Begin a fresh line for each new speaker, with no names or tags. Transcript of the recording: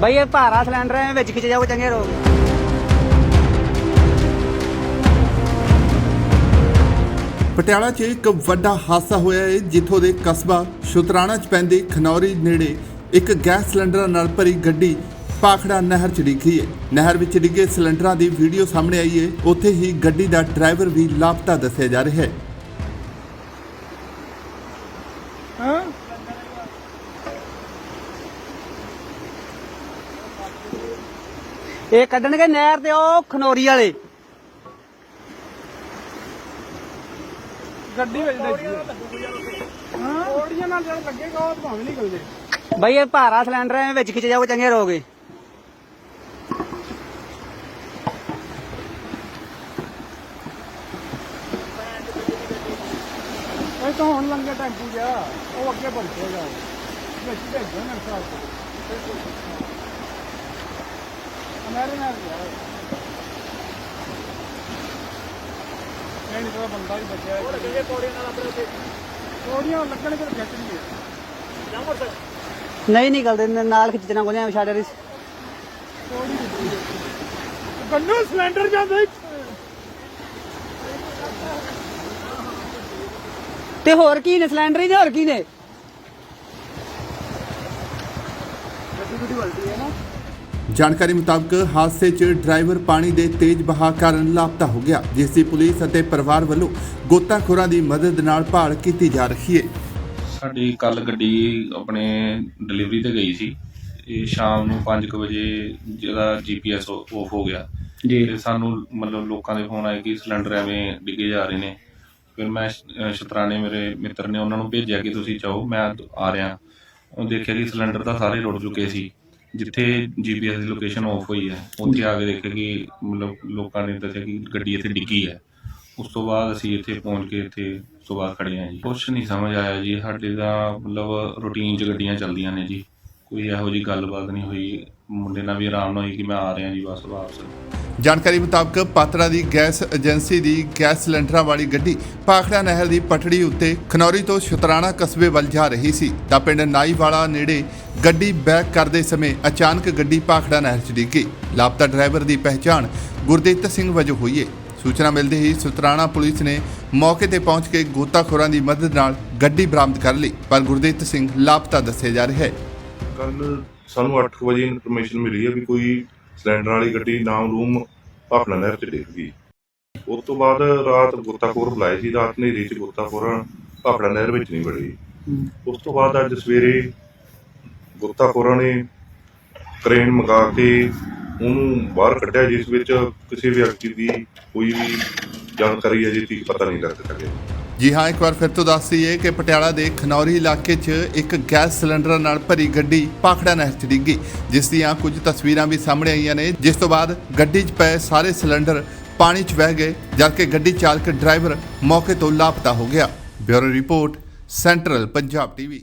ਬਈ ਇਹ ਭਾਰਾ ਸਿਲੰਡਰ ਹੈ ਵਿੱਚ ਖਿੱਚ ਜਾਓ ਚੰਗੇ ਰਹੋ
ਪਟਿਆਲਾ 'ਚ ਇੱਕ ਵੱਡਾ ਹਾਦਸਾ ਹੋਇਆ ਹੈ ਜਿੱਥੋਂ ਦੇ ਕਸਬਾ ਸ਼ੁਤਰਾਣਾ 'ਚ ਪੈਂਦੇ ਖਨੌਰੀ ਨੇੜੇ ਇੱਕ ਗੈਸ ਸਿਲੰਡਰ ਨਾਲ ਭਰੀ ਗੱਡੀ ਪਾਖੜਾ ਨਹਿਰ 'ਚ ਡਿੱਗੀ ਹੈ ਨਹਿਰ ਵਿੱਚ ਡਿੱਗੇ ਸਿਲੰਡਰਾਂ ਦੀ ਵੀਡੀਓ ਸਾਹਮਣੇ ਆਈ ਹੈ ਉੱਥੇ ਹੀ ਗੱਡੀ ਦਾ ਡਰਾਈਵਰ ਵੀ ਲਾਪਤਾ ਦੱਸਿਆ ਜਾ ਰਿਹਾ ਹੈ?
ਇਹ ਕੱਢਣਗੇ ਨਹਿਰ ਤੇ ਉਹ ਖਨੋਰੀ ਵਾਲੇ।
ਗੱਡੀ ਵਿੱਚ ਡੱਜੀ ਹਾਂ ਕੋੜੀਆਂ ਨਾਲ ਜਦ ਲੱਗੇਗਾ ਉਹ ਭਾਵੇਂ ਨਿਕਲ ਜੇ
ਬਈ ਇਹ ਭਾਰਾ ਸਿਲੰਡਰ ਹੈ ਵਿੱਚ ਖਿੱਚ ਜਾਓ ਚੰਗੇ ਰਹੋਗੇ।
ਇਹ ਤਾਂ ਹੁਣ ਲੰਗੇ ਟੈਂਪੂ ਜਾ ਉਹ ਅੱਗੇ ਭੜਕੇਗਾ ਵਿੱਚ ਭੇਜੋ ਨਾ ਸਾਹ ਨਾਲ ਨਹੀਂ ਤਾਂ ਬੰਦਾ ਹੀ ਬਚਿਆ ਉਹ ਲੱਗੇ ਕੋੜੀਆਂ ਨਾਲ ਆਪਣੇ ਉੱਤੇ ਕੋੜੀਆਂ ਲੱਗਣ ਫਿਰ ਖਿੱਚ ਲਈਏ
ਨਹੀਂ ਨਿਕਲਦੇ ਨ- ਨਾਲ ਖਿੱਚਣਾ ਕੋਲਿਆਂ ਛਾੜੇ ਰਿਸ
ਕੰਨੂ ਸਿਲੰਡਰ ਜਾਂਦਾ
ਤੇ ਹੋਰ ਕੀ ਨੇ? ਸਿਲੰਡਰ ਹੀ ਨੇ ਹੋਰ ਕੀ ਨੇ।
ਜਾਣਕਾਰੀ ਮੁਤਾਬਕ ਹਾਦਸੇ 'ਚ ਡਰਾਈਵਰ ਪਾਣੀ ਦੇ ਤੇਜ਼ ਵਹਾਅ ਕਾਰਨ ਲਾਪਤਾ ਹੋ ਗਿਆ ਜਿਸ ਦੀ ਪੁਲਿਸ ਅਤੇ ਪਰਿਵਾਰ ਵੱਲੋਂ ਗੋਤਾਖੋਰਾਂ ਦੀ ਮਦਦ ਨਾਲ ਭਾਲ ਕੀਤੀ ਜਾ ਰਹੀ ਹੈ।
ਸਾਡੀ ਕੱਲ ਗੱਡੀ ਆਪਣੇ ਡਿਲੀਵਰੀ ਤੇ ਗਈ ਸੀ। ਇਹ ਸ਼ਾਮ ਨੂੰ 5:00 ਵਜੇ ਜਿਹਦਾ ਜੀਪੀਐਸ ਆਫ ਹੋ ਗਿਆ।
ਜੀ।
ਤੇ ਸਾਨੂੰ ਮਤਲਬ ਲੋਕਾਂ ਦੇ ਫੋਨ ਆਏ ਕਿ ਸਿਲੰਡਰ ਐਵੇਂ ਡਿੱਗੇ ਜਾ ਰਹੇ ਨੇ। ਫਿਰ ਮੈਂ ਸ਼- ਸ਼ਤਰਾਣੇ ਮੇਰੇ ਮਿੱਤਰ ਨੇ ਉਹਨਾਂ ਨੂੰ ਭੇਜਿਆ ਕਿ ਤੁਸੀਂ ਚਾਹੋ ਮੈਂ ਆ ਰਿਹਾ। ਉਹ ਦੇਖਿਆ ਕਿ ਸਿਲੰਡਰ ਤਾਂ ਸਾਰੇ ਰੁੜ ਚੁੱਕੇ ਸੀ। ਜਿੱਥੇ ਜੀਪੀਐਸ ਦੀ ਲੋਕੇਸ਼ਨ ਆਫ ਹੋਈ ਹੈ, ਉੱਥੇ ਆ ਕੇ ਦੇਖਿਆ ਕਿ ਮਤਲਬ ਲੋਕਾਂ ਨੇ ਦੱਸਿਆ ਕਿ ਗੱਡੀ ਇੱਥੇ ਡਿੱਗੀ ਹੈ। ਉਸ ਤੋਂ ਬਾਅਦ ਅਸੀਂ ਇੱਥੇ ਪਹੁੰਚ ਕੇ ਇੱਥੇ ਸੁਬਾਹ ਖੜੇ ਆ ਜੀ। ਕੁਛ ਨਹੀਂ ਸਮਝ ਆਇਆ ਜੀ, ਸਾਡੇ ਦਾ ਮਤਲਬ ਰੂਟੀਨ 'ਚ ਗੱਡੀਆਂ ਚੱਲਦੀਆਂ ਨੇ ਜੀ। ਕੋਈ ਇਹੋ ਜੀ ਗੱਲਬਾਤ ਨਹੀਂ ਹੋਈ। ਮੁੰਡੇ ਨਾਲ ਵੀ ਆਰਾਮ ਨਾਲ ਹੋਈ ਕਿ ਮੈਂ ਆ ਰਿਹਾ ਜੀ ਬਸ ਵਾਪਸ।
ਜਾਣਕਾਰੀ ਮੁਤਾਬਕ ਪਾਤੜਾ ਦੀ ਗੈਸ ਏਜੰਸੀ ਦੀ ਗੈਸ ਸਿਲੰਡਰਾਂ ਵਾਲੀ ਗੱਡੀ ਪਾਖੜਾ ਨਹਿਰ ਦੀ ਪਟੜੀ ਉੱਤੇ ਖਨੌਰੀ ਤੋਂ ਸ਼ੁਤਰਾਣਾ ਕਸਬੇ ਵੱਲ ਜਾ ਰਹੀ ਸੀ ਤਾਂ ਪਿੰਡ ਨਾਈਵਾਲਾ ਨੇੜੇ ਗੱਡੀ ਬੈਕ ਕਰਦੇ ਸਮੇਂ ਅਚਾਨਕ ਗੱਡੀ ਪਾਖੜਾ ਨਹਿਰ 'ਚ ਡਿੱਗੀ। ਲਾਪਤਾ ਡਰਾਈਵਰ ਦੀ ਪਹਿਚਾਣ ਗੁਰਦੀਪ ਸਿੰਘ ਵਜੋਂ ਹੋਈ ਹੈ ਸੂਚਨਾ ਮਿਲਦੇ ਹੀ ਸ਼ੁਤਰਾਣਾ ਪੁਲਿਸ ਨੇ ਮੌਕੇ ਤੇ ਪਹੁੰਚ ਕੇ ਗੋਤਾਖੋਰਾਂ ਦੀ ਮਦਦ ਨਾਲ ਗੱਡੀ ਬਰਾਮਦ ਕਰ ਲਈ, ਪਰ ਗੁਰਦੀਪ ਸਿੰਘ ਲਾਪਤਾ ਦੱਸਿਆ ਜਾ ਰਿਹਾ ਹੈ।
ਕੱਲ ਸਾਨੂੰ 8 ਵਜੇ ਇਨਫੋਰਮੇਸ਼ਨ ਮਿਲੀ ਹੈ ਵੀ ਕੋਈ ਸਿਲੰਡਰ ਵਾਲੀ ਗੱਡੀ ਨਾਮ ਰੂਮ ਭਾਪਣਾ ਨਹਿਰ 'ਚ ਡਿੱਗ ਗਈ। ਉਸ ਤੋਂ ਬਾਅਦ ਰਾਤ ਗੋਤਾਖੋਰ ਬੁਲਾਏ ਸੀ, ਰਾਤ ਹਨੇਰੀ 'ਚ ਗੋਤਾਖੋਰਾਂ ਭਾਪਣਾ ਨਹਿਰ ਵਿੱਚ ਨਹੀਂ ਵੜੇ। ਉਸ ਤੋਂ ਬਾਅਦ ਅੱਜ ਸਵੇਰੇ ਗੋਤਾਖੋਰਾਂ ਨੇ ਕ੍ਰੇਨ ਮੰਗਾ ਕੇ ਉਹਨੂੰ ਬਾਹਰ ਕੱਢਿਆ, ਜਿਸ ਵਿੱਚ ਕਿਸੇ ਵਿਅਕਤੀ ਦੀ ਕੋਈ ਵੀ ਜਾਣਕਾਰੀ ਅਜੇ ਤੱਕ ਪਤਾ ਨਹੀਂ ਲੱਗ ਸਕਿਆ।
ਜੀ ਹਾਂ, ਇੱਕ ਵਾਰ ਫਿਰ ਤੋਂ ਦੱਸ ਦਈਏ ਕਿ ਪਟਿਆਲਾ ਦੇ ਖਨੌਰੀ ਇਲਾਕੇ 'ਚ ਇੱਕ ਗੈਸ ਸਿਲੰਡਰ ਨਾਲ ਭਰੀ ਗੱਡੀ ਪਾਖੜਾ ਨਹਿਰ 'ਚ ਡਿੱਗੀ, ਜਿਸ ਦੀਆਂ ਕੁਝ ਤਸਵੀਰਾਂ ਵੀ ਸਾਹਮਣੇ ਆਈਆਂ ਨੇ। ਜਿਸ ਤੋਂ ਬਾਅਦ ਗੱਡੀ 'ਚ ਪਏ ਸਾਰੇ ਸਿਲੰਡਰ ਪਾਣੀ 'ਚ ਵਹਿ ਗਏ, ਜਦਕਿ ਗੱਡੀ ਚਾਲਕ ਡਰਾਈਵਰ ਮੌਕੇ ਤੋਂ ਲਾਪਤਾ ਹੋ ਗਿਆ। Bureau report, central Punjab TV.